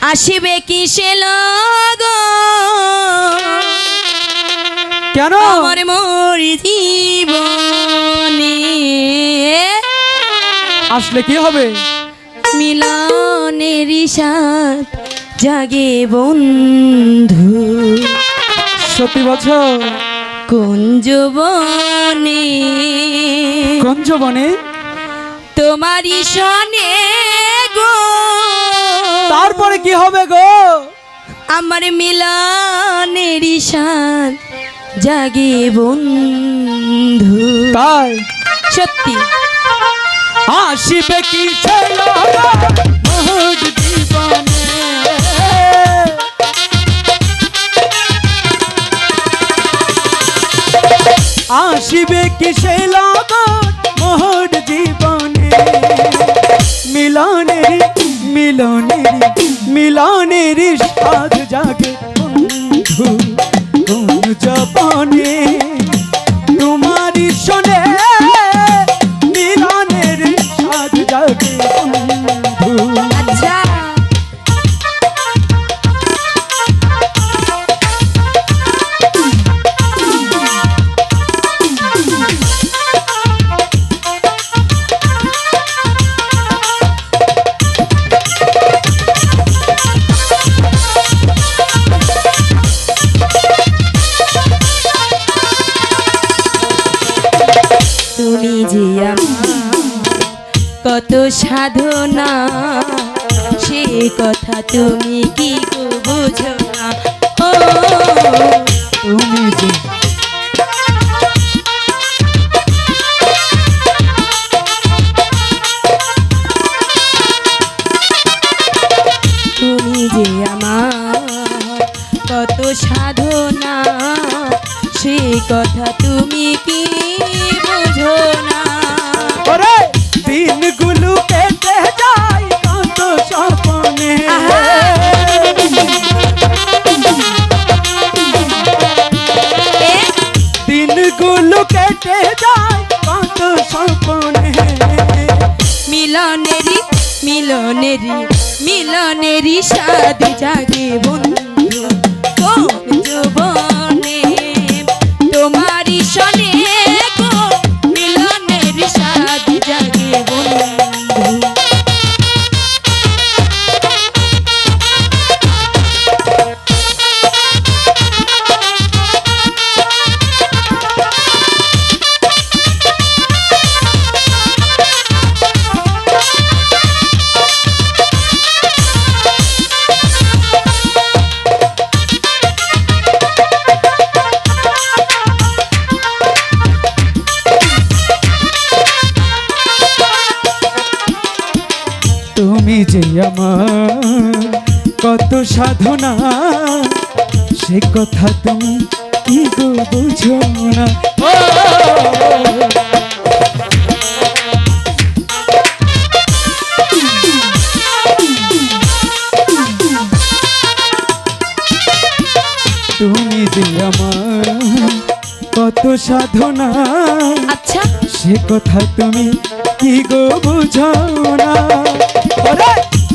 আসিবে কিসে লগ কেন? আমার মোর জীবনে আসলে কি হবে? মিলনের সাথ জাগে বন্ধু। সত্যি বছর কোন যৌবনে? গঞ্জ বনে তোমারই সনে কি হবে গো? আমার মিলনের সাথ জাগে বন্ধু। তাই? সত্যি। আসিবে কি ছেলে আসিবে কি সে Oh. কত সাধনা, সে কথা তুমি কি বুঝো না? তুমি তুমি যে আমার কত সাধনা, সে কথা তুমি কি বুঝো না? মিলনেরি মিলনেরি সাদ জাগে বন্ধু। যৌবনে সাধনা। সে কথা তুমি কি গো বুঝো না? তুমি যে আমার কত সাধনা। আচ্ছা। সে কথা তুমি কি গো বুঝো না?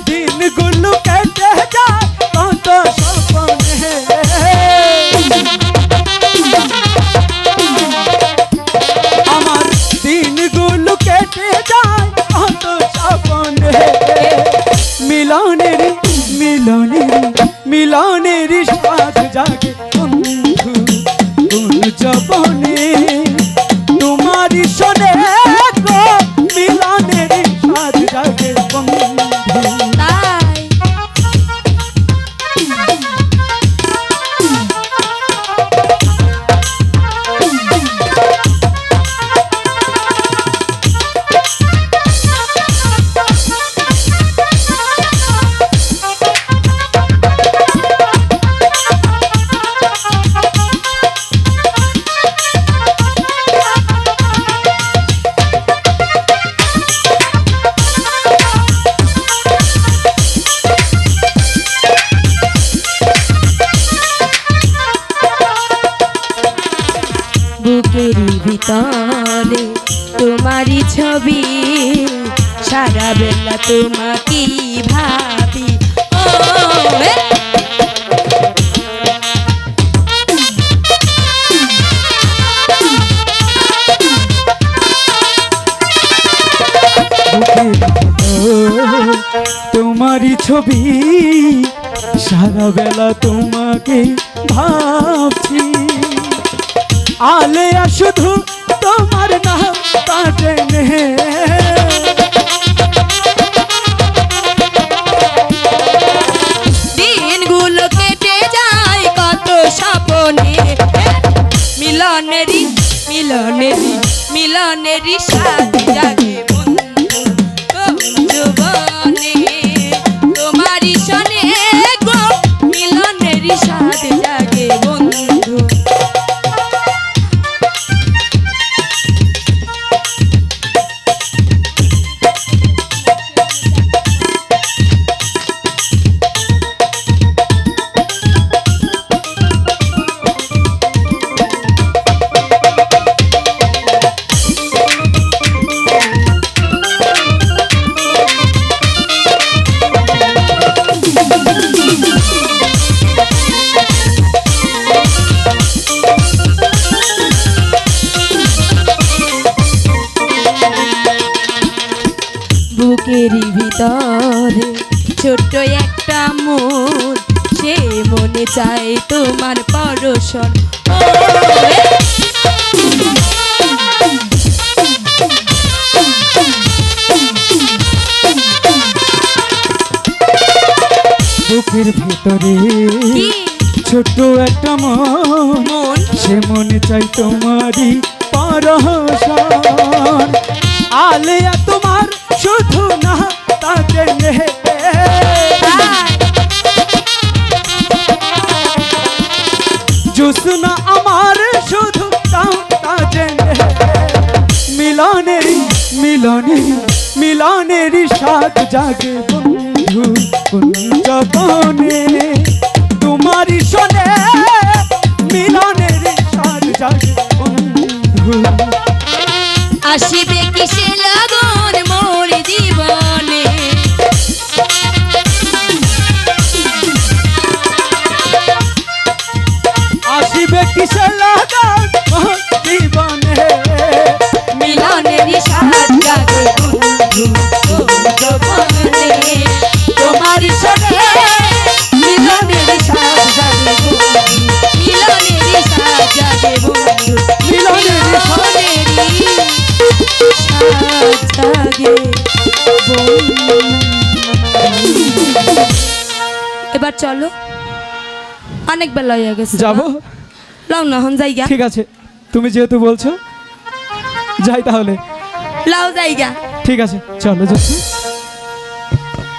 দিনগুলো তোমারই ছবি, সারা বেলা তোমাকে ভাবি? ও তোমারই ছবি, সারা বেলা তোমাকে ভাবছি। আলে শুধু তোমার নাম কাটে। বুকেরই ভিতরে ছোট্ট একটা মন সে মনে চায় তোমার পরশন! বুকের ভেতরে ছোট্ট একটা মন মন? সে মনে চাই তোমারই পরশন। আলেয়া তোমার শুধু না তাকে নে আয়, আমার মিলনের মিলনের মিলনের সাথ জাগে বন্ধু তোমারই শোনে মিলনের সাথ জাগে বন্ধু। আসিবে কিসে লগন এবার চলো। অনেক বেলা হয়ে গেছে যাব? লাও না হন জায়গা ঠিক আছে তুমি যেহেতু বলছো যাই তাহলে। লাও জায়গা ঠিক আছে চলো যাচ্ছি।